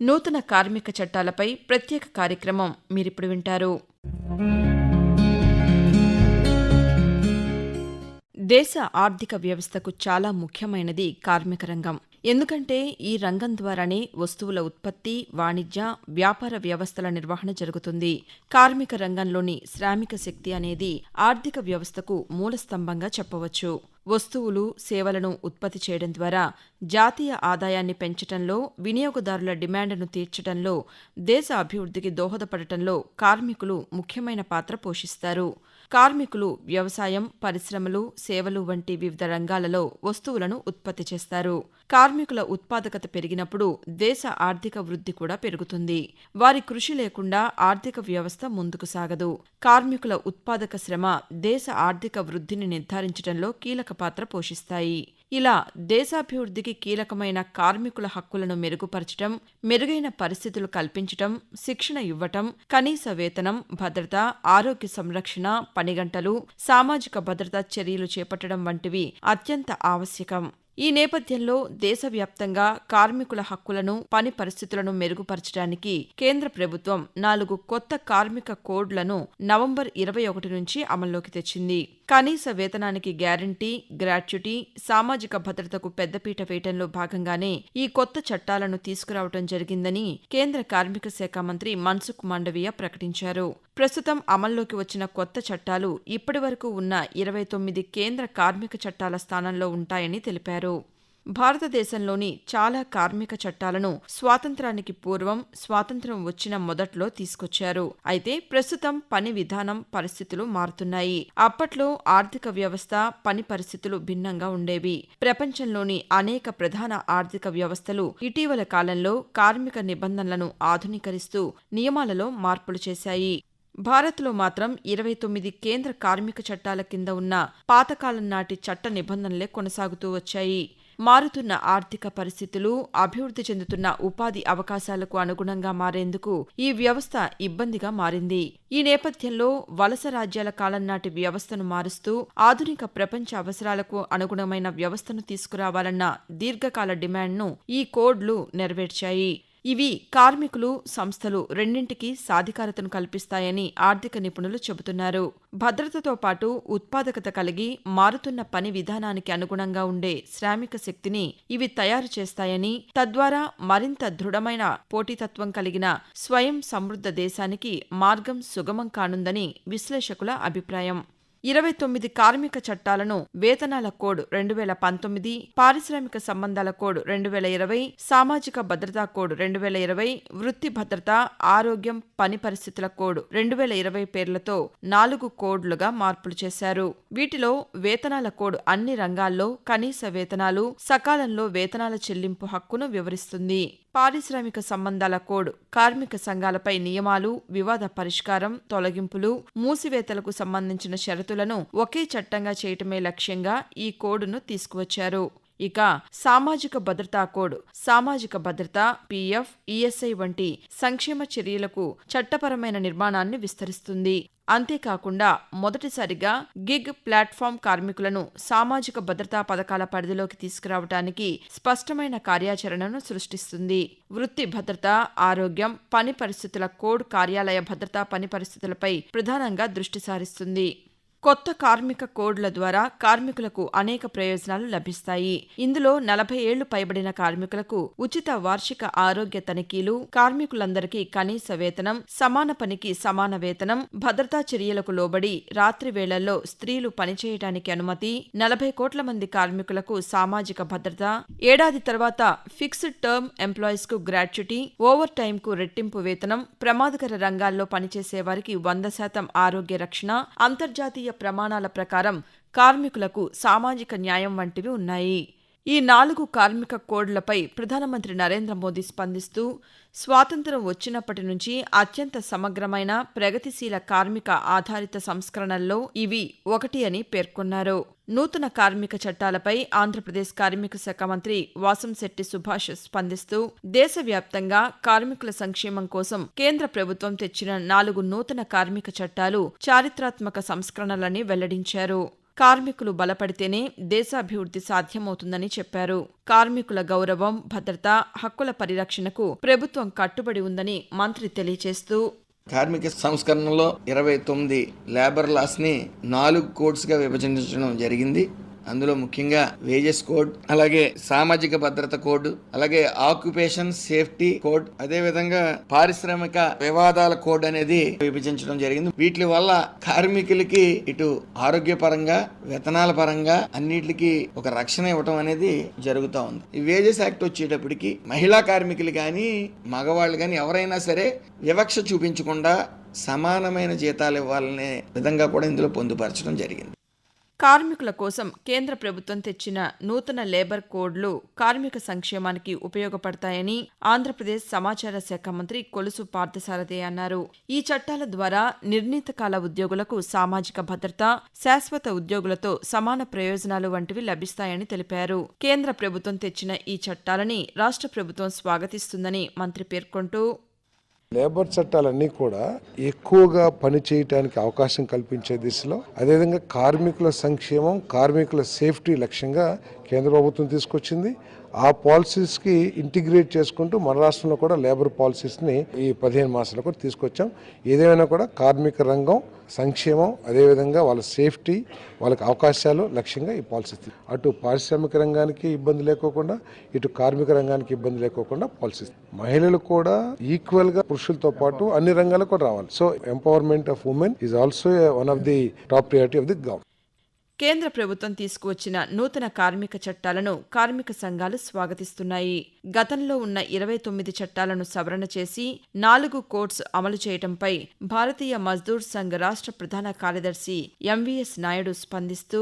నూతన కార్మిక చట్టాలపై ప్రత్యేక కార్యక్రమం మీరిప్పుడు వింటారు. దేశ ఆర్థిక వ్యవస్థకు చాలా ముఖ్యమైనది కార్మిక రంగం. ఎందుకంటే ఈ రంగం ద్వారానే వస్తువుల ఉత్పత్తి వాణిజ్య వ్యాపార వ్యవస్థల నిర్వహణ జరుగుతుంది. కార్మిక రంగంలోని శ్రామిక శక్తి అనేది ఆర్థిక వ్యవస్థకు మూలస్తంభంగా చెప్పవచ్చు. వస్తువులు సేవలను ఉత్పత్తి చేయడం ద్వారా జాతీయ ఆదాయాన్ని పెంచడంలో వినియోగదారుల డిమాండ్ను తీర్చడంలో దేశ అభివృద్ధికి దోహదపడటంలో కార్మికులు ముఖ్యమైన పాత్ర పోషిస్తారు. కార్మికులు వ్యవసాయం పరిశ్రమలు సేవలు వంటి వివిధ రంగాలలో వస్తువులను ఉత్పత్తి చేస్తారు. కార్మికుల ఉత్పాదకత పెరిగినప్పుడు దేశ ఆర్థిక వృద్ధి కూడా పెరుగుతుంది. వారి కృషి లేకుండా ఆర్థిక వ్యవస్థ ముందుకు సాగదు. కార్మికుల ఉత్పాదక శ్రమ దేశ ఆర్థిక వృద్ధిని నిర్ధారించడంలో కీలక పాత్ర పోషిస్తాయి. ఇలా దేశాభివృద్ధికి కీలకమైన కార్మికుల హక్కులను మెరుగుపరచడం మెరుగైన పరిస్థితులు కల్పించటం శిక్షణ ఇవ్వటం కనీస వేతనం భద్రత ఆరోగ్య సంరక్షణ పనిగంటలు సామాజిక భద్రతా చర్యలు చేపట్టడం వంటివి అత్యంత ఆవశ్యకం. ఈ నేపథ్యంలో దేశవ్యాప్తంగా కార్మికుల హక్కులను పని పరిస్థితులను మెరుగుపరచడానికి కేంద్ర ప్రభుత్వం నాలుగు కొత్త కార్మిక కోడ్లను నవంబర్ ఇరవై ఒకటి నుంచి అమల్లోకి తెచ్చింది. కనీస వేతనానికి గ్యారంటీ గ్రాట్యుటీ సామాజిక భద్రతకు పెద్దపీట వేయటంలో భాగంగానే ఈ కొత్త చట్టాలను తీసుకురావడం జరిగిందని కేంద్ర కార్మిక శాఖ మంత్రి మన్సుఖ్ మాండవీయ ప్రకటించారు. ప్రస్తుతం అమల్లోకి వచ్చిన కొత్త చట్టాలు ఇప్పటివరకు ఉన్న ఇరవై తొమ్మిది కేంద్ర కార్మిక చట్టాల స్థానంలో ఉంటాయని తెలిపారు. భారతదేశంలోని చాలా కార్మిక చట్టాలను స్వాతంత్రానికి పూర్వం స్వాతంత్రం వచ్చిన మొదట్లో తీసుకొచ్చారు. అయితే ప్రస్తుతం పని విధానం పరిస్థితులు మారుతున్నాయి. అప్పట్లో ఆర్థిక వ్యవస్థ పని పరిస్థితులు భిన్నంగా ఉండేవి. ప్రపంచంలోని అనేక ప్రధాన ఆర్థిక వ్యవస్థలు ఇటీవల కాలంలో కార్మిక నిబంధనలను ఆధునీకరిస్తూ నియమాలలో మార్పులు చేశాయి. భారత్లో మాత్రం ఇరవై తొమ్మిది కేంద్ర కార్మిక చట్టాల కింద ఉన్న పాతకాలం నాటి చట్ట నిబంధనలే కొనసాగుతూ వచ్చాయి. మారుతున్న ఆర్థిక పరిస్థితులు అభివృద్ధి చెందుతున్న ఉపాధి అవకాశాలకు అనుగుణంగా మారేందుకు ఈ వ్యవస్థ ఇబ్బందిగా మారింది. ఈ నేపథ్యంలో వలస రాజ్యాల కాలం నాటి వ్యవస్థను మారుస్తూ ఆధునిక ప్రపంచ అవసరాలకు అనుగుణమైన వ్యవస్థను తీసుకురావాలన్న దీర్ఘకాల డిమాండ్ను ఈ కోడ్లు నెరవేర్చాయి. ఇవి కార్మికులు సంస్థలు రెండింటికి సాధికారతను కల్పిస్తాయని ఆర్థిక నిపుణులు చెబుతున్నారు. భద్రతతో పాటు ఉత్పాదకత కలిగి మారుతున్న పని విధానానికి అనుగుణంగా ఉండే శ్రామిక శక్తిని ఇవి తయారు చేస్తాయని తద్వారా మరింత దృఢమైన పోటీతత్వం కలిగిన స్వయం సమృద్ధ దేశానికి మార్గం సుగమం కానుందని విశ్లేషకుల అభిప్రాయం. ఇరవై తొమ్మిది కార్మిక చట్టాలను వేతనాల కోడ్ రెండు వేల పంతొమ్మిది పారిశ్రామిక సంబంధాల కోడ్ రెండు వేల ఇరవై సామాజిక భద్రతా కోడ్ రెండు వేల ఇరవై వృత్తి భద్రత ఆరోగ్యం పని పరిస్థితుల కోడ్ రెండు వేల ఇరవై పేర్లతో నాలుగు కోడ్లుగా మార్పులు చేశారు. వీటిలో వేతనాల కోడ్ అన్ని రంగాల్లో కనీస వేతనాలు సకాలంలో వేతనాల చెల్లింపు హక్కును వివరిస్తుంది. పారిశ్రామిక సంబంధాల కోడ్ కార్మిక సంఘాలపై నియమాలు వివాద పరిష్కారం తొలగింపులు మూసివేతలకు సంబంధించిన షరతులను ఒకే చట్టంగా చేయటమే లక్ష్యంగా ఈ కోడ్ను తీసుకువచ్చారు. ఇక సామాజిక భద్రతా కోడ్ సామాజిక భద్రత పీఎఫ్ ఈఎస్ఐ వంటి సంక్షేమ చర్యలకు చట్టపరమైన నిర్మాణాన్ని విస్తరిస్తుంది. అంతేకాకుండా మొదటిసారిగా గిగ్ ప్లాట్ఫామ్ కార్మికులను సామాజిక భద్రతా పథకాల పరిధిలోకి తీసుకురావడానికి స్పష్టమైన కార్యాచరణను సృష్టిస్తుంది. వృత్తి భద్రత ఆరోగ్యం పని పరిస్థితుల కోడ్ కార్యాలయ భద్రతా పని పరిస్థితులపై ప్రధానంగా దృష్టి సారిస్తుంది. కొత్త కార్మిక కోడ్ల ద్వారా కార్మికులకు అనేక ప్రయోజనాలు లభిస్తాయి. ఇందులో నలభై ఏళ్ళు పైబడిన కార్మికులకు ఉచిత వార్షిక ఆరోగ్య తనిఖీలు కార్మికులందరికీ కనీస వేతనం సమాన పనికి సమాన వేతనం భద్రతా చర్యలకు లోబడి రాత్రి వేళల్లో స్త్రీలు పనిచేయడానికి అనుమతి నలభై కోట్ల మంది కార్మికులకు సామాజిక భద్రత ఏడాది తర్వాత ఫిక్స్డ్ టర్మ్ ఎంప్లాయీస్కు గ్రాట్యుటీ ఓవర్ టైం కు రెట్టింపు వేతనం ప్రమాదకర రంగాల్లో పనిచేసే వారికి వంద శాతం ఆరోగ్య రక్షణ అంతర్జాతీయ ప్రమాణాల ప్రకారం కార్మికులకు సామాజిక న్యాయం వంటివి ఉన్నాయి. ఈ నాలుగు కార్మిక కోడ్లపై ప్రధానమంత్రి నరేంద్ర మోదీ స్పందిస్తూ స్వాతంత్ర్యం వచ్చినప్పటి నుంచి అత్యంత సమగ్రమైన ప్రగతిశీల కార్మిక ఆధారిత సంస్కరణల్లో ఇవి ఒకటి అని పేర్కొన్నారు. నూతన కార్మిక చట్టాలపై ఆంధ్రప్రదేశ్ కార్మిక శాఖ మంత్రి వాసంశెట్టి సుభాష్ స్పందిస్తూ దేశవ్యాప్తంగా కార్మికుల సంక్షేమం కోసం కేంద్ర ప్రభుత్వం తెచ్చిన నాలుగు నూతన కార్మిక చట్టాలు చారిత్రాత్మక సంస్కరణలని వెల్లడించారు. కార్మికులు బలపడితేనే దేశాభివృద్ధి సాధ్యమవుతుందని చెప్పారు. కార్మికుల గౌరవం భద్రత హక్కుల పరిరక్షణకు ప్రభుత్వం కట్టుబడి ఉందని మంత్రి తెలియజేస్తూ కార్మిక సంస్కరణలో ఇరవై తొమ్మిది లేబర్ లాస్ని నాలుగు కోడ్స్గా విభజించడం జరిగింది. అందులో ముఖ్యంగా వేజెస్ కోడ్ అలాగే సామాజిక భద్రత కోడ్ అలాగే ఆక్యుపేషన్ సేఫ్టీ కోడ్ అదే విధంగా పారిశ్రామిక వివాదాల కోడ్ అనేది విభజించడం జరిగింది. వీటి వల్ల కార్మికులకి ఇటు ఆరోగ్యపరంగా వేతనాల పరంగా అన్నిటికీ ఒక రక్షణ ఇవ్వటం అనేది జరుగుతూ ఉంది. ఈ వేజెస్ యాక్ట్ వచ్చేటప్పటికి మహిళా కార్మికులు కానీ మగవాళ్ళు కానీ ఎవరైనా సరే వివక్ష చూపించకుండా సమానమైన జీతాలు ఇవ్వాలనే విధంగా కూడా ఇందులో పొందుపరచడం జరిగింది. కార్మికుల కోసం కేంద్ర ప్రభుత్వం తెచ్చిన నూతన లేబర్ కోడ్లు కార్మిక సంక్షేమానికి ఉపయోగపడతాయని ఆంధ్రప్రదేశ్ సమాచార శాఖ మంత్రి కొలుసు పార్థసారథి అన్నారు. ఈ చట్టాల ద్వారా నిర్ణీత కాల ఉద్యోగులకు సామాజిక భద్రత శాశ్వత ఉద్యోగులతో సమాన ప్రయోజనాలు వంటివి లభిస్తాయని తెలిపారు. కేంద్ర ప్రభుత్వం తెచ్చిన ఈ చట్టాలని రాష్ట్ర ప్రభుత్వం స్వాగతిస్తుందని మంత్రి పేర్కొంటూ లేబర్ చట్టాలన్నీ కూడా ఎక్కువగా పని చేయటానికి అవకాశం కల్పించే దిశలో అదేవిధంగా కార్మికుల సంక్షేమం కార్మికుల సేఫ్టీ లక్ష్యంగా కేంద్ర ప్రభుత్వం తీసుకొచ్చింది. ఆ పాలసీస్కి ఇంటిగ్రేట్ చేసుకుంటూ మన రాష్ట్రంలో కూడా లేబర్ పాలసీస్ని ఈ పదిహేను మాసాలు కూడా తీసుకొచ్చాం. ఏదేమైనా కూడా కార్మిక రంగం సంక్షేమం అదేవిధంగా వాళ్ళ సేఫ్టీ వాళ్ళకి అవకాశాలు లక్ష్యంగా ఈ పాలసీ అటు పారిశ్రామిక రంగానికి ఇబ్బంది లేకోకుండా ఇటు కార్మిక రంగానికి ఇబ్బంది లేకోకుండా పాలసీ మహిళలు కూడా ఈక్వల్గా పురుషులతో పాటు అన్ని రంగాలకు కూడా రావాలి. So empowerment of women is also one of the top priority of the government. కేంద్ర ప్రభుత్వం తీసుకువచ్చిన నూతన కార్మిక చట్టాలను కార్మిక సంఘాలు స్వాగతిస్తున్నాయి. గతంలో ఉన్న ఇరవై తొమ్మిది చట్టాలను సవరణ చేసి నాలుగు కోడ్స్ అమలు చేయడంపై భారతీయ మజ్దూర్ సంఘ్ రాష్ట్ర ప్రధాన కార్యదర్శి ఎంవీఎస్ నాయుడు స్పందిస్తూ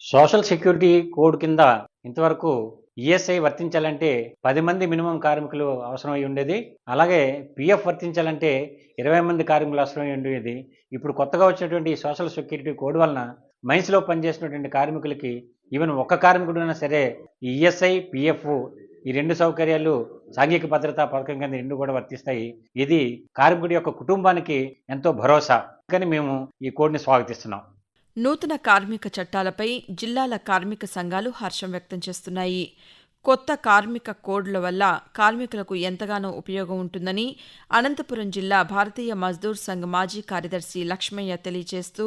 సోషల్ సెక్యూరిటీ కోడ్ కింద ఇంతవరకు ఈఎస్ఐ వర్తించాలంటే పది మంది మినిమం కార్మికులు అవసరమై ఉండేది. అలాగే పిఎఫ్ వర్తించాలంటే ఇరవై మంది కార్మికులు అవసరమై ఉండేది. ఇప్పుడు కొత్తగా వచ్చినటువంటి ఈ సోషల్ సెక్యూరిటీ కోడ్ వలన మైన్స్లో పనిచేసినటువంటి కార్మికులకి ఈవెన్ ఒక్క కార్మికుడైనా సరే ఈఎస్ఐ పిఎఫ్ ఈ రెండు సౌకర్యాలు సాంఘిక భద్రతా పథకం కింద రెండు కూడా వర్తిస్తాయి. ఇది కార్మికుడి యొక్క కుటుంబానికి ఎంతో భరోసా. కానీ మేము ఈ కోడ్ని స్వాగతిస్తున్నాం. నూతన కార్మిక చట్టాలపై జిల్లాల కార్మిక సంఘాలు హర్షం వ్యక్తం చేస్తున్నాయి. కొత్త కార్మిక కోడ్ల వల్ల కార్మికులకు ఎంతగానో ఉపయోగం ఉంటుందని అనంతపురం జిల్లా భారతీయ మజ్దూర్ సంఘ్ మాజీ కార్యదర్శి లక్ష్మయ్య తెలియజేస్తూ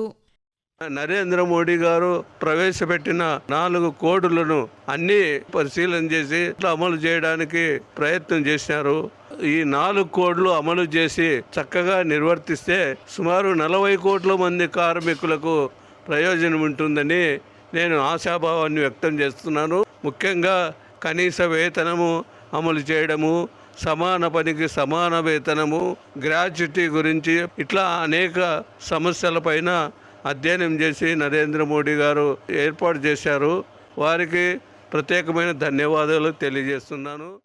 నరేంద్ర మోడీ గారు ప్రవేశపెట్టిన నాలుగు కోడులను అన్ని పరిశీలన చేసి అమలు చేయడానికి ప్రయత్నం చేసినారు ఈ నాలుగు కోడ్లు అమలు చేసి చక్కగా నిర్వర్తిస్తే సుమారు నలభై కోట్ల మంది కార్మికులకు ప్రయోజనం ఉంటుందని నేను ఆశాభావాన్ని వ్యక్తం చేస్తున్నాను. ముఖ్యంగా కనీస వేతనము అమలు చేయడము సమాన పనికి సమాన వేతనము గ్రాట్యుటీ గురించి ఇట్లా అనేక సమస్యలపైన అధ్యయనం చేసి నరేంద్ర మోడీ గారు ఏర్పాటు చేశారు. వారికి ప్రత్యేకమైన ధన్యవాదాలు తెలియజేస్తున్నాను.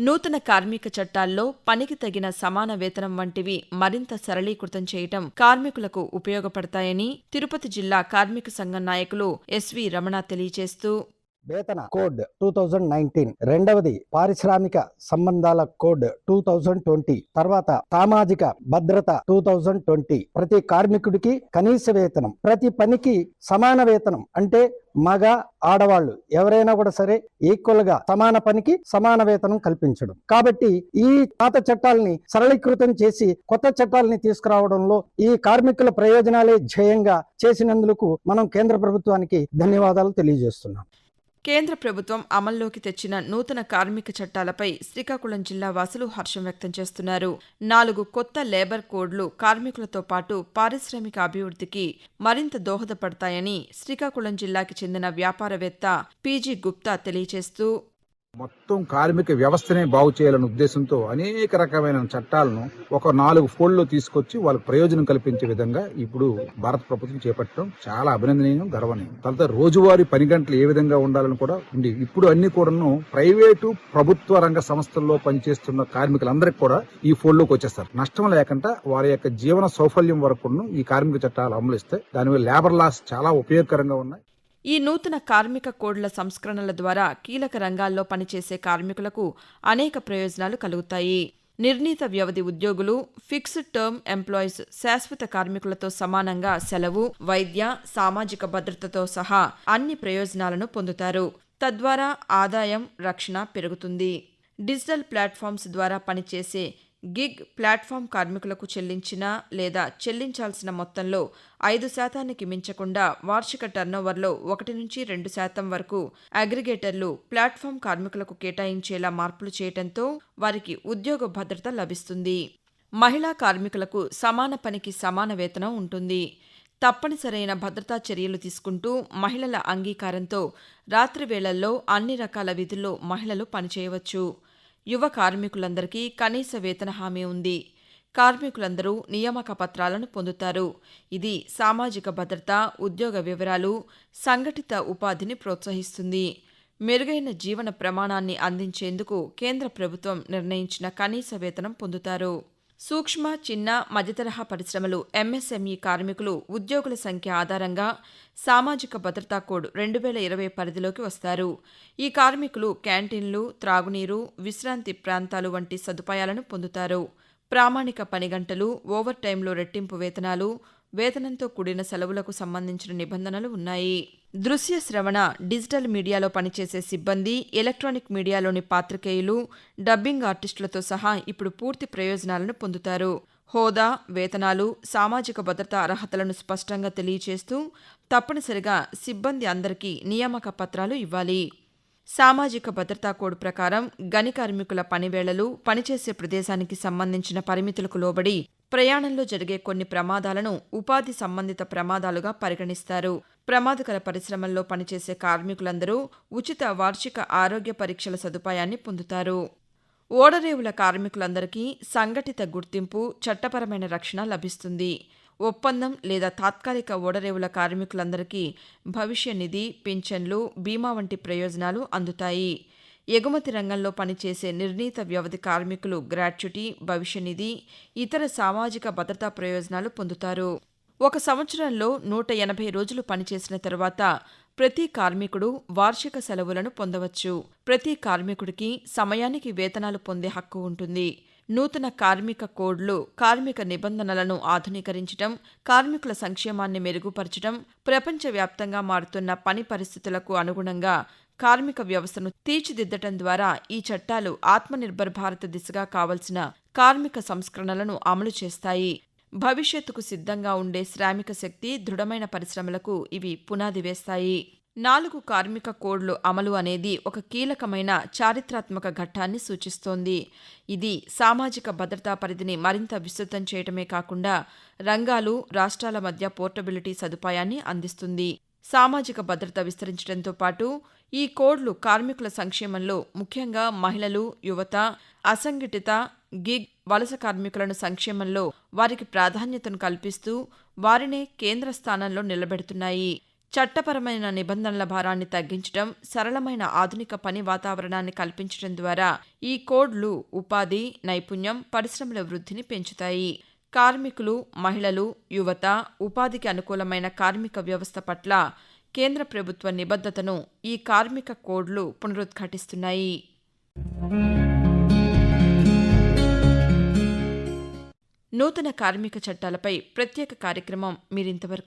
నూతన కార్మిక చట్టాల్లో పనికి తగిన సమాన వేతనం వంటివి మరింత సరళీకృతం చేయటం కార్మికులకు ఉపయోగపడతాయని తిరుపతి జిల్లా కార్మిక సంఘం నాయకులు ఎస్వి రమణ తెలియజేస్తూ వేతన కోడ్ టూ థౌజండ్ నైన్టీన్ రెండవది పారిశ్రామిక సంబంధాల కోడ్ టూ థౌజండ్ ట్వంటీ తర్వాత సామాజిక భద్రత టూ థౌజండ్ ట్వంటీ ప్రతి కార్మికుడికి కనీస వేతనం ప్రతి పనికి సమాన వేతనం. అంటే మగ ఆడవాళ్ళు ఎవరైనా కూడా సరే ఈక్వల్గా సమాన పనికి సమాన వేతనం కల్పించడం. కాబట్టి ఈ పాత చట్టాలని సరళీకృతం చేసి కొత్త చట్టాలని తీసుకురావడంలో ఈ కార్మికుల ప్రయోజనాలే ధ్యేయంగా చేసినందుకు మనం కేంద్ర ప్రభుత్వానికి ధన్యవాదాలు తెలియజేస్తున్నాం. కేంద్ర ప్రభుత్వం అమల్లోకి తెచ్చిన నూతన కార్మిక చట్టాలపై శ్రీకాకుళం జిల్లా వాసులు హర్షం వ్యక్తం చేస్తున్నారు. నాలుగు కొత్త లేబర్ కోడ్లు కార్మికులతో పాటు పారిశ్రామిక అభివృద్ధికి మరింత దోహదపడతాయని శ్రీకాకుళం జిల్లాకి చెందిన వ్యాపారవేత్త పీజీ గుప్తా తెలియజేస్తూ మొత్తం కార్మిక వ్యవస్థనే బాగు చేయాలనే ఉద్దేశంతో అనేక రకమైన చట్టాలను ఒక నాలుగు ఫోల్డ్లో తీసుకొచ్చి వాళ్ళకి ప్రయోజనం కల్పించే విధంగా ఇప్పుడు భారత ప్రభుత్వం చేపట్టడం చాలా అభినందనీయం గర్వనీయం. తర్వాత రోజువారీ పని గంటలు ఏ విధంగా ఉండాలని కూడా ఉంది. ఇప్పుడు అన్ని కూడాను ప్రైవేటు ప్రభుత్వ రంగ సంస్థల్లో పనిచేస్తున్న కార్మికులందరికీ కూడా ఈ ఫోల్డ్లోకి వచ్చేస్తారు. నష్టం లేకుండా వారి యొక్క జీవన సౌఫల్యం వరకు ఈ కార్మిక చట్టాలు అమలు ఇస్తే దానివల్ల లేబర్ లాస్ చాలా ఉపయోగకరంగా ఉన్నాయి. ఈ నూతన కార్మిక కోడ్ల సంస్కరణల ద్వారా కీలక రంగాల్లో పనిచేసే కార్మికులకు అనేక ప్రయోజనాలు కలుగుతాయి. నిర్ణీత వ్యవధి ఉద్యోగులు ఫిక్స్డ్ టర్మ్ ఎంప్లాయీస్ శాశ్వత కార్మికులతో సమానంగా సెలవు వైద్య సామాజిక భద్రతతో సహా అన్ని ప్రయోజనాలను పొందుతారు. తద్వారా ఆదాయం రక్షణ పెరుగుతుంది. డిజిటల్ ప్లాట్ఫామ్స్ ద్వారా పనిచేసే గిగ్ ప్లాట్ఫామ్ కార్మికులకు చెల్లించిన లేదా చెల్లించాల్సిన మొత్తంలో ఐదు శాతానికి మించకుండా వార్షిక టర్నోవర్లో ఒకటి నుంచి రెండు శాతం వరకు అగ్రిగేటర్లు ప్లాట్ఫామ్ కార్మికులకు కేటాయించేలా మార్పులు చేయడంతో వారికి ఉద్యోగ భద్రత లభిస్తుంది. మహిళా కార్మికులకు సమాన పనికి సమాన వేతనం ఉంటుంది. తప్పనిసరైన భద్రతా చర్యలు తీసుకుంటూ మహిళల అంగీకారంతో రాత్రి వేళల్లో అన్ని రకాల విధుల్లో మహిళలు పనిచేయవచ్చు. యువ కార్మికులందరికీ కనీస వేతన హామీ ఉంది. కార్మికులందరూ నియామక పత్రాలను పొందుతారు. ఇది సామాజిక భద్రత ఉద్యోగ వివరాలు సంఘటిత ఉపాధిని ప్రోత్సహిస్తుంది. మెరుగైన జీవన ప్రమాణాన్ని అందించేందుకు కేంద్ర ప్రభుత్వం నిర్ణయించిన కనీస వేతనం పొందుతారు. సూక్ష్మ చిన్న మధ్యతరహా పరిశ్రమలు ఎంఎస్ఎంఈ కార్మికులు ఉద్యోగుల సంఖ్య ఆధారంగా సామాజిక భద్రతా కోడ్ రెండు వేల ఇరవై పరిధిలోకి వస్తారు. ఈ కార్మికులు క్యాంటీన్లు త్రాగునీరు విశ్రాంతి ప్రాంతాలు వంటి సదుపాయాలను పొందుతారు. ప్రామాణిక పని గంటలు ఓవర్ టైంలో రెట్టింపు వేతనాలు వేతనంతో కూడిన సెలవులకు సంబంధించిన నిబంధనలు ఉన్నాయి. దృశ్య శ్రవణ డిజిటల్ మీడియాలో పనిచేసే సిబ్బంది ఎలక్ట్రానిక్ మీడియాలోని పాత్రికేయులు డబ్బింగ్ ఆర్టిస్టులతో సహా ఇప్పుడు పూర్తి ప్రయోజనాలను పొందుతారు. హోదా వేతనాలు సామాజిక భద్రత అర్హతలను స్పష్టంగా తెలియచేస్తూ తప్పనిసరిగా సిబ్బంది అందరికీ నియామక పత్రాలు ఇవ్వాలి. సామాజిక భద్రతా కోడ్ ప్రకారం గని కార్మికుల పనివేళలు పనిచేసే ప్రదేశానికి సంబంధించిన పరిమితులకు లోబడి ప్రయాణంలో జరిగే కొన్ని ప్రమాదాలను ఉపాధి సంబంధిత ప్రమాదాలుగా పరిగణిస్తారు. ప్రమాదకర పరిశ్రమల్లో పనిచేసే కార్మికులందరూ ఉచిత వార్షిక ఆరోగ్య పరీక్షల సదుపాయాన్ని పొందుతారు. ఓడరేవుల కార్మికులందరికీ సంఘటిత గుర్తింపు చట్టపరమైన రక్షణ లభిస్తుంది. ఒప్పందం లేదా తాత్కాలిక ఓడరేవుల కార్మికులందరికీ భవిష్య నిధి పింఛన్లు బీమా వంటి ప్రయోజనాలు అందుతాయి. ఎగుమతి రంగంలో పనిచేసే నిర్ణీత వ్యవధి కార్మికులు గ్రాట్యుటీ భవిష్య నిధి ఇతర సామాజిక భద్రతా ప్రయోజనాలు పొందుతారు. ఒక సంవత్సరంలో నూట ఎనభై రోజులు పనిచేసిన తర్వాత ప్రతి కార్మికుడు వార్షిక సెలవులను పొందవచ్చు. ప్రతి కార్మికుడికి సమయానికి వేతనాలు పొందే హక్కు ఉంటుంది. నూతన కార్మిక కోడ్లు కార్మిక నిబంధనలను ఆధునీకరించడం కార్మికుల సంక్షేమాన్ని మెరుగుపరచడం ప్రపంచవ్యాప్తంగా మారుతున్న పని పరిస్థితులకు అనుగుణంగా కార్మిక వ్యవస్థను తీర్చిదిద్దటం ద్వారా ఈ చట్టాలు ఆత్మనిర్భర్ భారత్ దిశగా కావలసిన కార్మిక సంస్కరణలను అమలు చేస్తాయి. భవిష్యత్తుకు సిద్ధంగా ఉండే శ్రామిక శక్తి దృఢమైన పరిశ్రమలకు ఇవి పునాది వేస్తాయి. నాలుగు కార్మిక కోడ్లు అమలు అనేది ఒక కీలకమైన చారిత్రాత్మక ఘట్టాన్ని సూచిస్తోంది. ఇది సామాజిక భద్రతా పరిధిని మరింత విస్తృతం చేయటమే కాకుండా రంగాలు రాష్ట్రాల మధ్య పోర్టబిలిటీ సదుపాయాన్ని అందిస్తుంది. సామాజిక భద్రత విస్తరించడంతో పాటు ఈ కోడ్లు కార్మికుల సంక్షేమంలో ముఖ్యంగా మహిళలు యువత అసంఘటిత గిగ్ వలస కార్మికులను సంక్షేమంలో వారికి ప్రాధాన్యతను కల్పిస్తూ వారినే కేంద్ర స్థానంలో నిలబెడుతున్నాయి. చట్టపరమైన నిబంధనల భారాన్ని తగ్గించడం సరళమైన ఆధునిక పని వాతావరణాన్ని కల్పించడం ద్వారా ఈ కోడ్లు ఉపాధి నైపుణ్యం పరిశ్రమల వృద్ధిని పెంచుతాయి. కార్మికులు మహిళలు యువత ఉపాధికి అనుకూలమైన కార్మిక వ్యవస్థ పట్ల కేంద్ర ప్రభుత్వ నిబద్ధతను ఈ కార్మిక కోడ్లు పునరుద్ఘాటిస్తున్నాయి. నూతన కార్మిక చట్టాలపై ప్రత్యేక కార్యక్రమం మీరింతవరకు